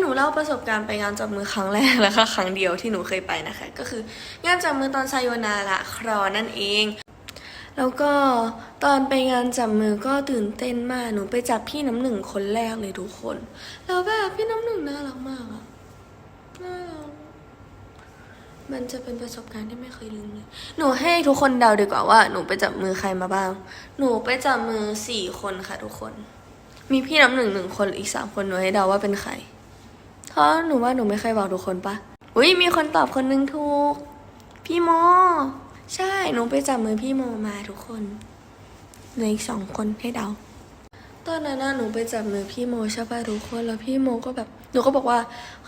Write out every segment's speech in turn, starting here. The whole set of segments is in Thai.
หนูเล่าประสบการณ์ไปงานจับมือครั้งแรกและค่ะครั้งเดียวที่หนูเคยไปนะคะ ก็คืองานจับมือตอนไซโยนาระครอนั่นเอง แล้วก็ตอนไปงานจับมือก็ตื่นเต้นมากหนูไปจับพี่น้ำหนึ่งคนแรกเลยทุกคน แล้วแบบพี่น้ำหนึ่งน่ารักมากอะน่ารักมันจะเป็นประสบการณ์ที่ไม่เคยลืมเลย หนูให้ทุกคนเดาดีกว่าว่าหนูไปจับมือใครมาบ้าง หนูไปจับมือสี่คนค่ะทุกคน มีพี่น้ำหนึ่งหนึ่งคนอีกสามคนหนูให้เดาว่าเป็นใคร เพราะหนูว่าหนูไม่เคยบอกทุกคนปะอุ้ยมีคนตอบคนหนึงถูก พี่โมใช่หนูไปจับมือพี่โมมาทุกคนเหลืออีกสองคนให้เดาตอนนั้นหนูไปจับมือพี่โมใช่ป่ะทุกคนแล้วพี่โมก็แบบหนูก็บอกว่า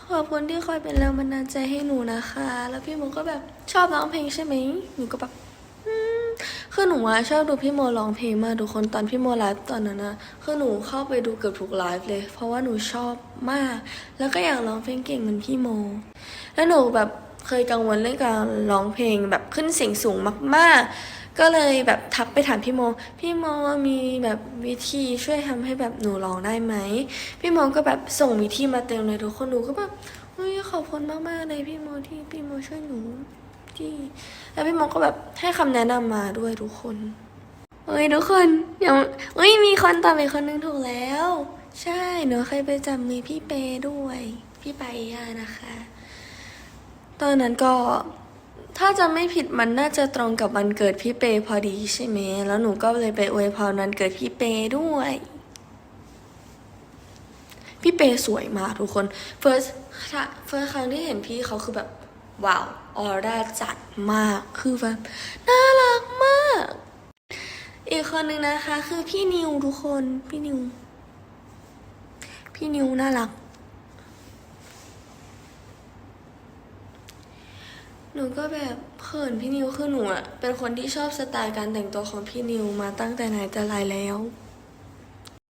ขอบคุณที่คอยเป็นแรงบันดาลใจให้หนูนะคะ แล้วพี่โมก็แบบชอบร้องเพลงใช่ไหมหนูก็แบบ คือหนูอะชอบดูพี่โมร้องเพลงมากทุกคนตอนพี่โมไลฟ์ตอนนั้นนะคือหนูเข้าไปดูเกือบทุกไลฟ์เลย เพราะว่าหนูชอบมาก แล้วก็อยากร้องเพลงเก่งเหมือนพี่โม แล้วหนูแบบเคยกังวลเรื่องการร้องเพลงแบบขึ้นเสียงสูงมากๆ ก็เลยแบบทักไปถามพี่โม พี่โมมีแบบวิธีช่วยทำให้แบบหนูร้องได้ไหม พี่โมก็แบบส่งวิธีมาเต็มเลยทุกคนหนูก็แบบเฮ้ยขอบคุณมากๆเลยพี่โมที่พี่โมช่วยหนู ที่แล้วพี่โมก็แบบให้คำแนะนำมาด้วยทุกคนเฮ้ยทุกคนยังเฮ้ยมีคนตอบอีกคนนึงถูกแล้ว ใช่หนูเคยไปจับมือพี่เปด้วย พี่ไปย่านะคะ ตอนนั้นก็ถ้าจะไม่ผิดมันน่าจะตรงกับวันเกิดพี่เปพอดีใช่ไหม แล้วหนูก็เลยไปอวยพรวันเกิดพี่เปด้วย พี่เปสวยมากทุกคน first เฟิร์สครั้งที่เห็นพี่เขาคือแบบ ว้าวออร่าจัดมากคือแบบน่ารักมาก อีกคนหนึ่งนะคะ คือพี่นิวทุกคนพี่นิว พี่นิวน่ารัก หนูก็แบบเขินพี่นิวคือหนูอะเป็นคนที่ชอบสไตล์การแต่งตัวของพี่นิวมาตั้งแต่ไหนแต่ไรแล้ว